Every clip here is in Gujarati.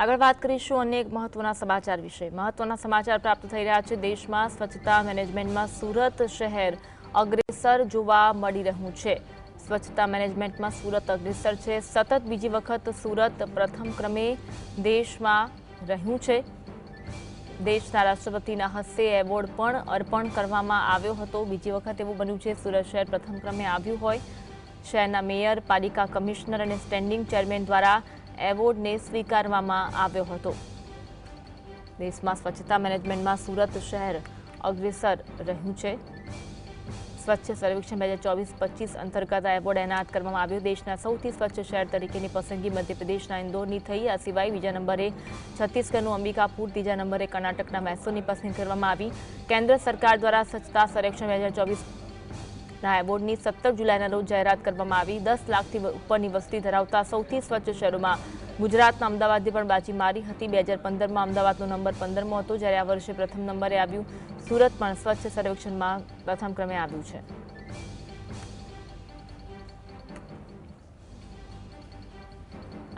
આગળ વાત કરીશું અન્ય એક મહત્વના સમાચાર વિશે. મહત્વના સમાચાર પ્રાપ્ત થઈ રહ્યા છે. દેશમાં સ્વચ્છતા મેનેજમેન્ટમાં સુરત શહેર અગ્રેસર જોવા મળી રહ્યું છે. સ્વચ્છતા મેનેજમેન્ટમાં સુરત અગ્રેસર છે. સતત બીજી વખત સુરત પ્રથમ ક્રમે દેશમાં રહ્યું છે. દેશના રાષ્ટ્રપતિના હસ્તે એવોર્ડ પણ અર્પણ કરવામાં આવ્યો હતો. બીજી વખત એવું બન્યું છે. સુરત શહેર પ્રથમ ક્રમે આવ્યું હોય. શહેરના મેયર, પાલિકા કમિશનર અને સ્ટેન્ડિંગ ચેરમેન દ્વારા એવોર્ડને સ્વીકારવામાં આવ્યો હતો. દેશમાં સ્વચ્છતા મેનેજમેન્ટમાં સુરત શહેર અગ્રેસર રહ્યું છે. સ્વચ્છ સર્વેક્ષણ બે હજાર ચોવીસ પચીસ અંતર્ગત એવોર્ડ એનાયત કરવામાં આવ્યો. દેશના સૌથી સ્વચ્છ શહેર તરીકેની પસંદગી મધ્યપ્રદેશના ઇન્દોરની થઈ. આ સિવાય બીજા નંબરે છત્તીસગઢનું અંબિકાપુર, ત્રીજા નંબરે કર્ણાટકના મૈસૂરની પસંદગી કરવામાં આવી. કેન્દ્ર સરકાર દ્વારા સ્વચ્છતા સર્વેક્ષણ બે હજાર ચોવીસ ના એવોર્ડની સત્તર જુલાઈના રોજ જાહેરાત કરવામાં આવી. દસ લાખથી ઉપરની વસ્તી ધરાવતા સૌથી સ્વચ્છ શહેરોમાં ગુજરાતના અમદાવાદે પણ બાજી મારી હતી. બે હજાર પંદરમાં અમદાવાદનો નંબર પંદરમો હતો, જ્યારે આ વર્ષે પ્રથમ નંબરે આવ્યું. સુરત પણ સ્વચ્છ સર્વેક્ષણમાં પ્રથમ ક્રમે આવ્યું છે.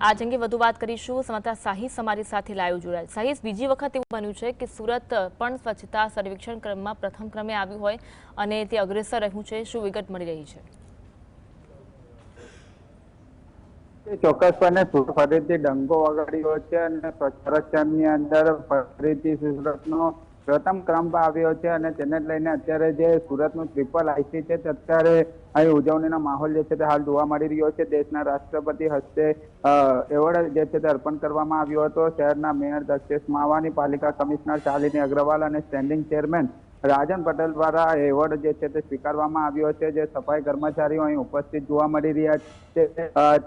આજ અંગે વધુ વાત કરીશું. સમાચાર સાહિસ અમારી સાથે લાઈવ જોડાય સાહિસ બીજી વખત એવું બન્યું છે કે સુરત પણ સ્વચ્છતા સર્વેક્ષણ ક્રમમાં પ્રથમ ક્રમે આવ્યું હોય અને તે અગ્રેસર રહ્યું છે. શું વિગત મળી રહી છે? ચોક્કસપણે સુરત ફરીથી ડંકો વગાડ્યો છે અને સ્વચ્છની અંદર ફરીથી સુરતનો પ્રથમ ક્રમ આવ્યો છે અને તેને લઈને અત્યારે જે સુરતનું ટ્રિપલ આઈસી છે અત્યારે અહીં ઉજવણીનો માહોલ જે છે તે હાલ જોવા મળી રહ્યો છે. દેશના રાષ્ટ્રપતિ હસ્તે એવોર્ડ જે છે તે અર્પણ કરવામાં આવ્યો હતો. શહેરના મેયર દક્ષેશ માવાની પાલિકા કમિશનર શાલિની અગ્રવાલ અને સ્ટેન્ડિંગ ચેરમેન રાજન પટેલ દ્વારા એવોર્ડ જે છે તે સ્વીકારવામાં આવ્યો છે, જે સફાઈ કર્મચારીઓ અહીં ઉપસ્થિત જોવા મળી રહ્યા છે.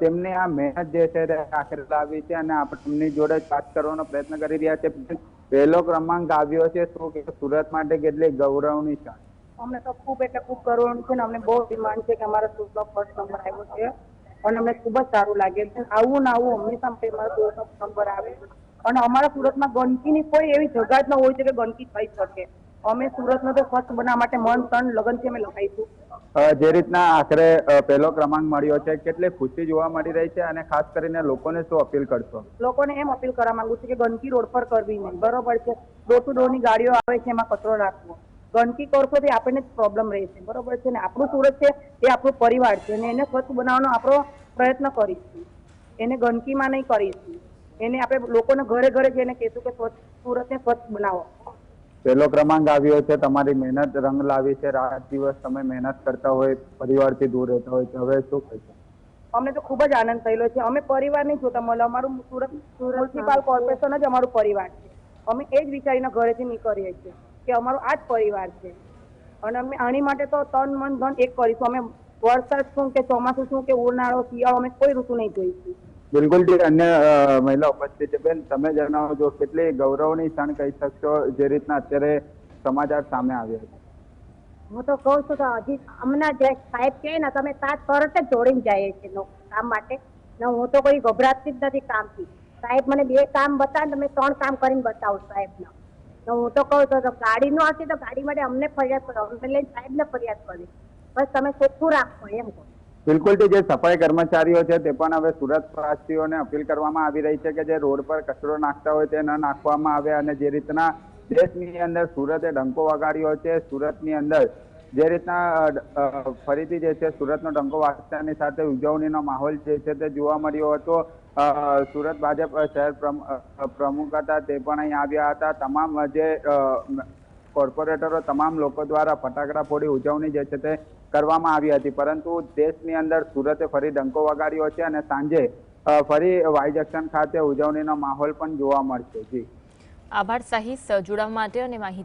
તેમની આ મહેનત જે છે તે આખરે લાવી છે અને આપણે તેમની જોડે વાત કરવાનો પ્રયત્ન કરી રહ્યા છે. પહેલો ક્રમાંક આવ્યો છે, શું કે સુરત માટે કેટલી ગૌરવની ક્ષણ અમને તો ખૂબ એટલે ખૂબ ગૌરવનું છે ને અમને બહુ ડિમાન્ડ છે કે અમારા સુરતનો ફર્સ્ટ નંબર આવ્યો છે. અને અમને ખૂબ જ સારું લાગે છે. આવું ને આવું હંમેશા અમારા સુરતનો નંબર આવે. અને અમારા સુરતમાં ગંદકીની કોઈ એવી જગા જ ન હોય છે કે ગંદકી થઈ શકે. અમે સુરતનો તો સ્વચ્છ બનાવવા માટે મન તન લગનથી અમે લખાઈશું જે રીતના આખરે પહેલો ક્રમાંક મળ્યો છે કેટલી ખુશી જોવા મળી રહી છે અને ખાસ કરીને લોકોને શું અપીલ કરશો? લોકોને એમ અપીલ કરવા માંગુ છું કે ગંદકી રોડ પર કરવી નહીં. બરોબર છે? ડોર ટુ ડોરની ગાડીઓ આવે છે એમાં કચરો નાખવો. ગંદકી કરશો તો આપણને જ પ્રોબ્લેમ રહેશે. બરોબર છે? ને આપણું સુરત છે એ આપણો પરિવાર છે. અને એને સ્વચ્છ બનાવવાનો આપણો પ્રયત્ન કરીશું. એને ગંદકીમાં નહીં કરીશું. એને આપણે લોકોને ઘરે ઘરે જઈને કહેશું કે સ્વચ્છ સુરતને સ્વચ્છ બનાવો. પહેલો ક્રમાંક આવ્યો છે તમારી મહેનત રંગ લાવી છે રાત દિવસ તમે મહેનત કરતા હોય પરિવારથી દૂર રહેતા હોય તો હવે શું કહેશો? અમને તો ખૂબ જ આનંદ થયેલો છે. અમે પરિવાર નહીં જોતા મળે અમારું સુરત મ્યુનિસિપાલ કોર્પોરેશન જ અમારું પરિવાર છે. અમે એ જ વિચારીને ઘરેથી નીકળીએ છીએ કે અમારો આ જ પરિવાર છે. અને અમે આની માટે તો તન મન ધન એક કરીશું. અમે વરસાદ શું કે ચોમાસું શું કે ઉનાળો શિયાળો અમે કોઈ ઋતુ નહીં જોઈશું. બિલકુલ જી, અન્ય મહિલા ઉપસ્થિત છે. બેન, તમે જણાવો છો, કેટલી ગૌરવની ક્ષણ કહી શકશો જે રીતના અત્યારે સમાચાર સામે આવ્યા છે? હું તો કહું છું કે હજી હમણાં જે સાહેબ કહે ને, તમે સાત તરત જ જોડીને જાય છે નો- કામ માટે. ને હું તો કોઈ ગભરાતી જ નથી કામથી. સાહેબ મને બે કામ બતાવે તમે ત્રણ કામ કરીને બતાવો સાહેબને. તો હું તો કહું છું ગાડી નો હશે તો ગાડી માટે અમને ફરિયાદ કરો. અમને લઈને સાહેબને ફરિયાદ કરી. બસ તમે ચોખ્ખું રાખો એમ કહો બિલકુલ જે સફાઈ કર્મચારીઓ છે તે પણ હવે સુરત પ્રવાસીઓને અપીલ કરવામાં આવી રહી છે કે જે રોડ પર કચરો નાખતા હોય તે ન નાખવામાં આવે અને જે રીતના દેશની અંદર સુરતે ડંકો વગાડ્યો છે, સુરતની અંદર જે રીતના ફરીથી જે છે સુરતનો ડંકો વાગતાની સાથે ઉજવણીનો માહોલ જે છે તે જોવા મળ્યો હતો. સુરત ભાજપ શહેર પ્રમ- પ્રમુખ હતા તે પણ અહીં આવ્યા હતા. તમામ જે કોર્પોરેટરો, તમામ લોકો દ્વારા ફટાકડા ફોડી ઉજવણી જે છે તે કરવામાં આવી હતી. પરંતુ દેશની અંદર સુરતે ફરી ડંકો વગાડ્યો છે અને સાંજે ફરી વાઈ જંકશન ખાતે ઉજવણીનો માહોલ પણ જોવા મળશે. જી. આભાર સાહિસ જોડાવા માટે અને માહિતી